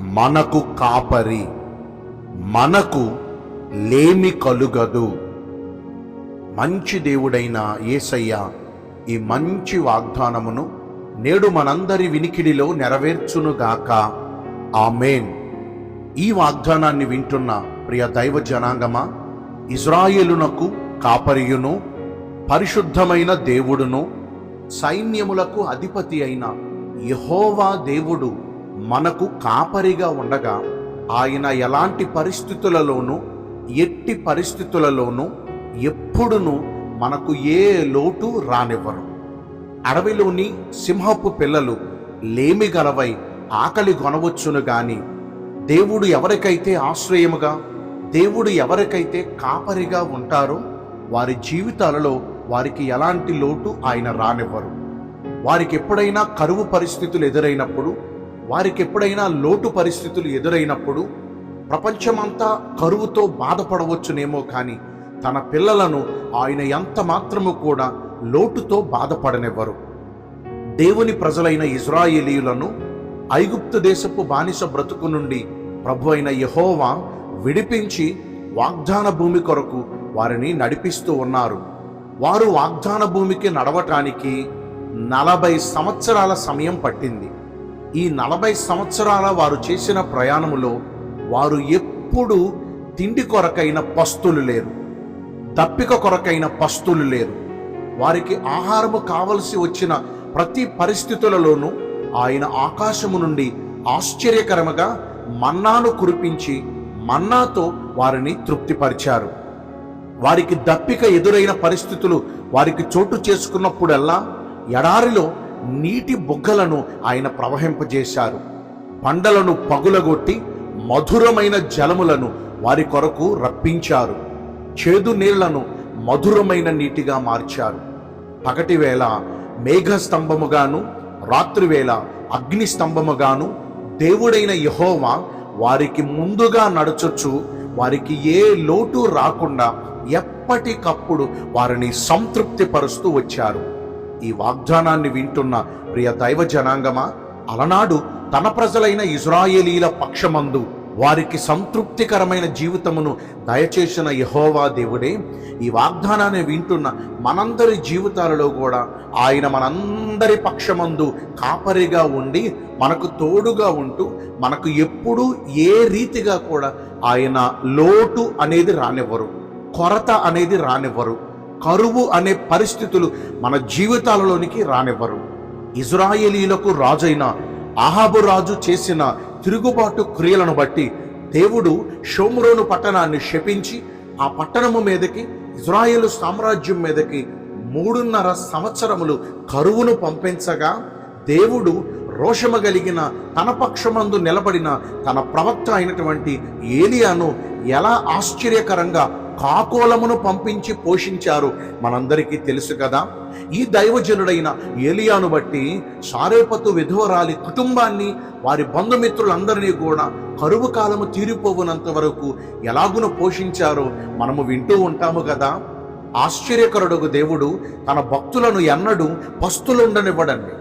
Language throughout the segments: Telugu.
మనకు కాపరి మనకు లేమి కలుగదు. మంచి దేవుడైన యేసయ్య ఈ మంచి వాగ్దానమును నేడు మనందరి వినికిడిలో నెరవేర్చునుగాక. ఆమెన్. ఈ వాగ్దానాన్ని వింటున్న ప్రియ దైవ జనాంగమా ఇజ్రాయేలునకు కాపరియును పరిశుద్ధమైన దేవుడును సైన్యములకు అధిపతి అయిన యహోవా దేవుడు మనకు కాపరిగా ఉండగా ఆయన ఎలాంటి పరిస్థితులలోనూ ఎట్టి పరిస్థితులలోనూ ఎప్పుడునూ మనకు ఏ లోటు రానివ్వరు. అడవిలోని సింహపు పిల్లలు లేమి గలవై ఆకలి కొనవచ్చును గాని దేవుడు ఎవరికైతే ఆశ్రయముగా దేవుడు ఎవరికైతే కాపరిగా ఉంటారో వారి జీవితాలలో వారికి ఎలాంటి లోటు ఆయన రానివ్వరు. వారికి ఎప్పుడైనా కరువు పరిస్థితులు ఎదురైనప్పుడు వారికి ఎప్పుడైనా లోటు పరిస్థితులు ఎదురైనప్పుడు ప్రపంచమంతా కరువుతో బాధపడవచ్చునేమో కానీ తన పిల్లలను ఆయన ఎంత మాత్రము కూడా లోటుతో బాధపడనివ్వరు. దేవుని ప్రజలైన ఇజ్రాయేలీయులను ఐగుప్తు దేశపు బానిస బ్రతుకు నుండి ప్రభు అయిన యహోవా విడిపించి వాగ్దాన భూమి కొరకు వారిని నడిపిస్తూ ఉన్నారు. వారు వాగ్దాన భూమికి నడవటానికి నలభై సంవత్సరాల సమయం పట్టింది. ఈ నలభై సంవత్సరాల వారు చేసిన ప్రయాణములో వారు ఎప్పుడు తిండి కొరకైన పస్తులు లేరు. దప్పిక కొరకైన పస్తులు లేరు. వారికి ఆహారము కావలసి వచ్చిన ప్రతి పరిస్థితులలోనూ ఆయన ఆకాశము నుండి ఆశ్చర్యకరముగా మన్నాను కురిపించి మన్నాతో వారిని తృప్తిపరిచారు. వారికి దప్పిక ఎదురైన పరిస్థితులు వారికి చోటు చేసుకున్నప్పుడల్లా ఎడారిలో నీటి బుగ్గలను ఆయన ప్రవహింపజేశారు. బండలను పగులగొట్టి మధురమైన జలములను వారి కొరకు రప్పించారు. చేదు నీళ్ళను మధురమైన నీటిగా మార్చారు. పగటి వేళ మేఘ స్తంభముగాను రాత్రివేళ అగ్ని స్తంభముగాను దేవుడైన యహోవా వారికి ముందుగా నడచొచ్చు వారికి ఏ లోటు రాకుండా ఎప్పటికప్పుడు వారిని సంతృప్తిపరుస్తూ వచ్చారు. ఈ వాగ్దానాన్ని వింటున్న ప్రియ దైవ జనాంగమా అలనాడు తన ప్రజలైన ఇజ్రాయేలీల పక్షమందు వారికి సంతృప్తికరమైన జీవితమును దయచేసిన యహోవా దేవుడే. ఈ వాగ్దానాన్ని వింటున్న మనందరి జీవితాలలో కూడా ఆయన మనందరి పక్షమందు కాపరిగా ఉండి మనకు తోడుగా ఉంటూ మనకు ఎప్పుడూ ఏ రీతిగా కూడా ఆయన లోటు అనేది రానివ్వరు కొరత అనేది రానివ్వరు. కరువు అనే పరిస్థితులు మన జీవితాలలోనికి రానివ్వరు. ఇజ్రాయేలీలకు రాజైన అహాబు రాజు చేసిన తిరుగుబాటు క్రియలను బట్టి దేవుడు షోమ్రోను పట్టణాన్ని శపించి ఆ పట్టణము మీదకి ఇజ్రాయేల్ సామ్రాజ్యం మీదకి మూడున్నర సంవత్సరములు కరువును పంపించగా దేవుడు రోషము కలిగిన తన పక్షమందు నిలబడిన తన ప్రవక్త అయినటువంటి ఏలియాను ఎలా ఆశ్చర్యకరంగా కాకోలమును పంపించి పోషించారు. మనందరికీ తెలుసు కదా ఈ దైవజనుడైన ఏలియాను బట్టి సారేపతు విధవరాలి కుటుంబాన్ని వారి బంధుమిత్రులందరినీ కూడా కరువు కాలము తీరిపోవునంత వరకు ఎలాగును పోషించారో మనము వింటూ ఉంటాము కదా. ఆశ్చర్యకరుడుగు దేవుడు తన భక్తులను ఎన్నడూ పస్తులుండనివ్వడండి.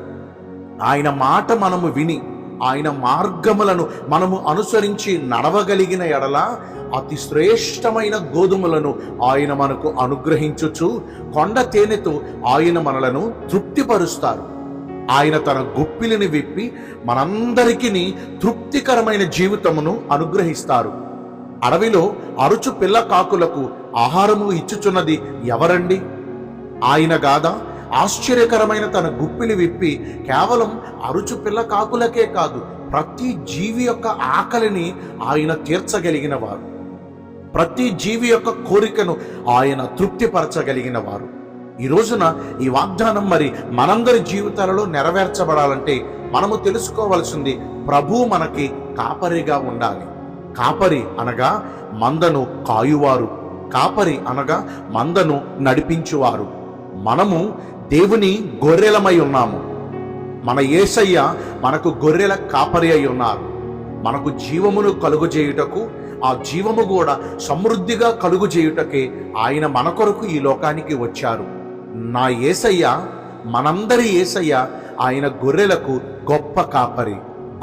ఆయన మాట మనము విని ఆయన మార్గములను మనము అనుసరించి నడవగలిగిన ఎడల అతి శ్రేష్టమైన గోధుమలను ఆయన మనకు అనుగ్రహించుచు కొండ తేనెతో ఆయన మనలను తృప్తిపరుస్తారు. ఆయన తన గుప్పిలిని విప్పి మనందరికీ తృప్తికరమైన జీవితమును అనుగ్రహిస్తారు. అడవిలో అరుచు పిల్ల కాకులకు ఆహారము ఇచ్చుచున్నది ఎవరండి? ఆయన గాదా ఆశ్చర్యకరమైన తన గుప్పిలి విప్పి కేవలం అరుచు పిల్ల కాకులకే కాదు ప్రతి జీవి యొక్క ఆకలిని ఆయన తీర్చగలిగిన వారు ప్రతి జీవి యొక్క కోరికను ఆయన తృప్తిపరచగలిగిన వారు. ఈ రోజున ఈ వాగ్దానం మరి మనందరి జీవితాలలో నెరవేర్చబడాలంటే మనము తెలుసుకోవలసింది ప్రభు మనకి కాపరిగా ఉండాలి. కాపరి అనగా మందను కాయువారు. కాపరి అనగా మందను నడిపించువారు. మనము దేవుని గొర్రెలమై ఉన్నాము. మన యేసయ్య మనకు గొర్రెల కాపరి అయి ఉన్నారు. మనకు జీవమును కలుగు చేయుటకు ఆ జీవము కూడా సమృద్ధిగా కలుగు చేయుటకే ఆయన మన కొరకు ఈ లోకానికి వచ్చారు. నా యేసయ్య మనందరి ఏసయ్య ఆయన గొర్రెలకు గొప్ప కాపరి.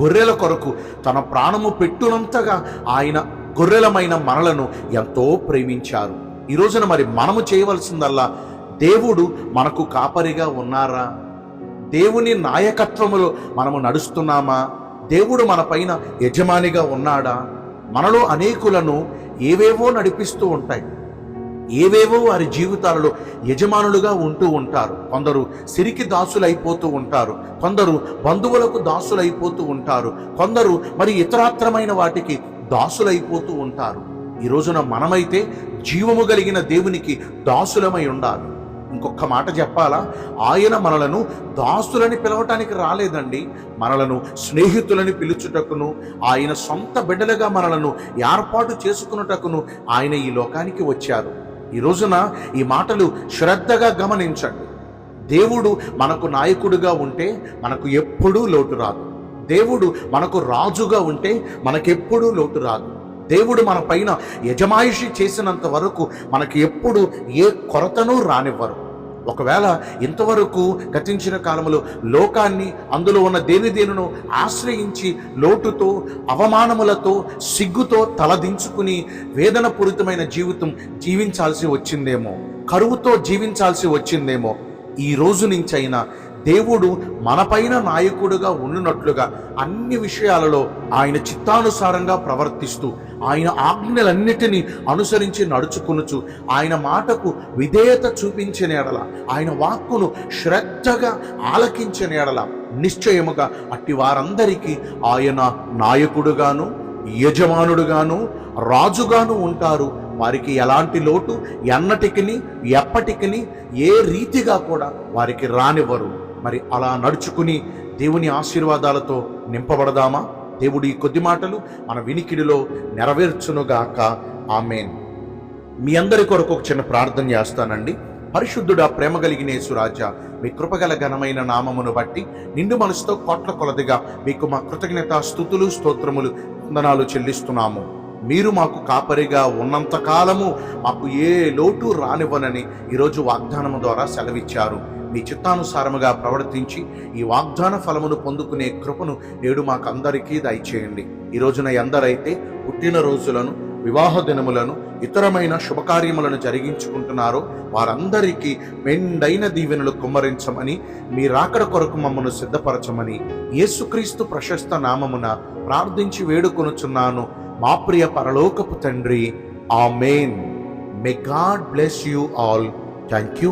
గొర్రెల కొరకు తన ప్రాణము పెట్టునంతగా ఆయన గొర్రెలమైన మనలను ఎంతో ప్రేమించారు. ఈ రోజున మరి మనము చేయవలసిందల్లా దేవుడు మనకు కాపరిగా ఉన్నారా? దేవుని నాయకత్వములో మనము నడుస్తున్నామా? దేవుడు మన పైన యజమానిగా ఉన్నాడా? మనలో అనేకులను ఏవేవో నడిపిస్తూ ఉంటాయి. ఏవేవో వారి జీవితాలలో యజమానులుగా ఉంటూ ఉంటారు. కొందరు సిరికి దాసులైపోతూ ఉంటారు. కొందరు బంధువులకు దాసులైపోతూ ఉంటారు. కొందరు మరి ఇతరాత్రమైన వాటికి దాసులైపోతూ ఉంటారు. ఈ రోజున మనమైతే జీవము కలిగిన దేవునికి దాసులమై ఉండాలి. ఇంకొక మాట చెప్పాలా? ఆయన మనలను దాసులని పిలవటానికి రాలేదండి. మనలను స్నేహితులని పిలుచుటకును ఆయన సొంత బిడ్డలుగా మనలను ఏర్పాటు చేసుకున్నటకును ఆయన ఈ లోకానికి వచ్చారు. ఈ రోజున ఈ మాటలు శ్రద్ధగా గమనించండి. దేవుడు మనకు నాయకుడిగా ఉంటే మనకు ఎప్పుడూ లోటు రాదు. దేవుడు మనకు రాజుగా ఉంటే మనకెప్పుడూ లోటు రాదు. దేవుడు మన పైన యజమాయిషి చేసినంత వరకు మనకి ఎప్పుడు ఏ కొరతను రానివ్వరు. ఒకవేళ ఇంతవరకు గతించిన కాలంలో లోకాన్ని అందులో ఉన్న దేని దేనును ఆశ్రయించి లోటుతో అవమానములతో సిగ్గుతో తలదించుకుని వేదనపూరితమైన జీవితం జీవించాల్సి వచ్చిందేమో కరువుతో జీవించాల్సి వచ్చిందేమో ఈ రోజు నుంచైనా దేవుడు మనపైన నాయకుడుగా ఉండునట్లుగా అన్ని విషయాలలో ఆయన చిత్తానుసారంగా ప్రవర్తిస్తూ ఆయన ఆజ్ఞలన్నిటినీ అనుసరించి నడుచుకొనుచు ఆయన మాటకు విధేయత చూపించిన ఎడల ఆయన వాక్కును శ్రద్ధగా ఆలకించిన ఎడల నిశ్చయముగా అట్టి వారందరికీ ఆయన నాయకుడుగాను యజమానుడుగాను రాజుగాను ఉంటారు. వారికి ఎలాంటి లోటు? ఎన్నటికిని ఎప్పటికిని ఏ రీతిగా కూడా వారికి రానివ్వరు. మరి అలా నడుచుకుని దేవుని ఆశీర్వాదాలతో నింపబడదామా? దేవుడి ఈ కొద్ది మాటలు మన వినికిడిలో నెరవేర్చునుగాక. ఆమెన్. మీ అందరి కొరకు ఒక చిన్న ప్రార్థన చేస్తానండి. పరిశుద్ధుడా ప్రేమ కలిగిన యేసురాజా మీ కృపగల ఘనమైన నామమును బట్టి నిండు మనసుతో కోట్ల కొలదిగా మీకు మా కృతజ్ఞత స్థుతులు స్తోత్రములు వందనాలు చెల్లిస్తున్నాము. మీరు మాకు కాపరిగా ఉన్నంత కాలము మాకు ఏ లోటు రానివ్వనని ఈరోజు వాగ్దానము ద్వారా సెలవిచ్చారు. మీ చిత్తానుసారముగా ప్రవర్తించి ఈ వాగ్దాన ఫలమును పొందుకునే కృపను నేడు మాకందరికీ దయచేయండి. ఈ రోజున ఎందరైతే పుట్టినరోజులను వివాహ దినములను ఇతరమైన శుభకార్యములను జరిగించుకుంటున్నారో వారందరికీ మెండైన దీవెనలు కుమ్మరించమని మీ రాకడ కొరకు మమ్మను సిద్ధపరచమని యేసుక్రీస్తు ప్రశస్త నామమున ప్రార్థించి వేడుకొనుచున్నాను. మా ప్రియ పరలోకపు తండ్రి amen may God bless you all thank you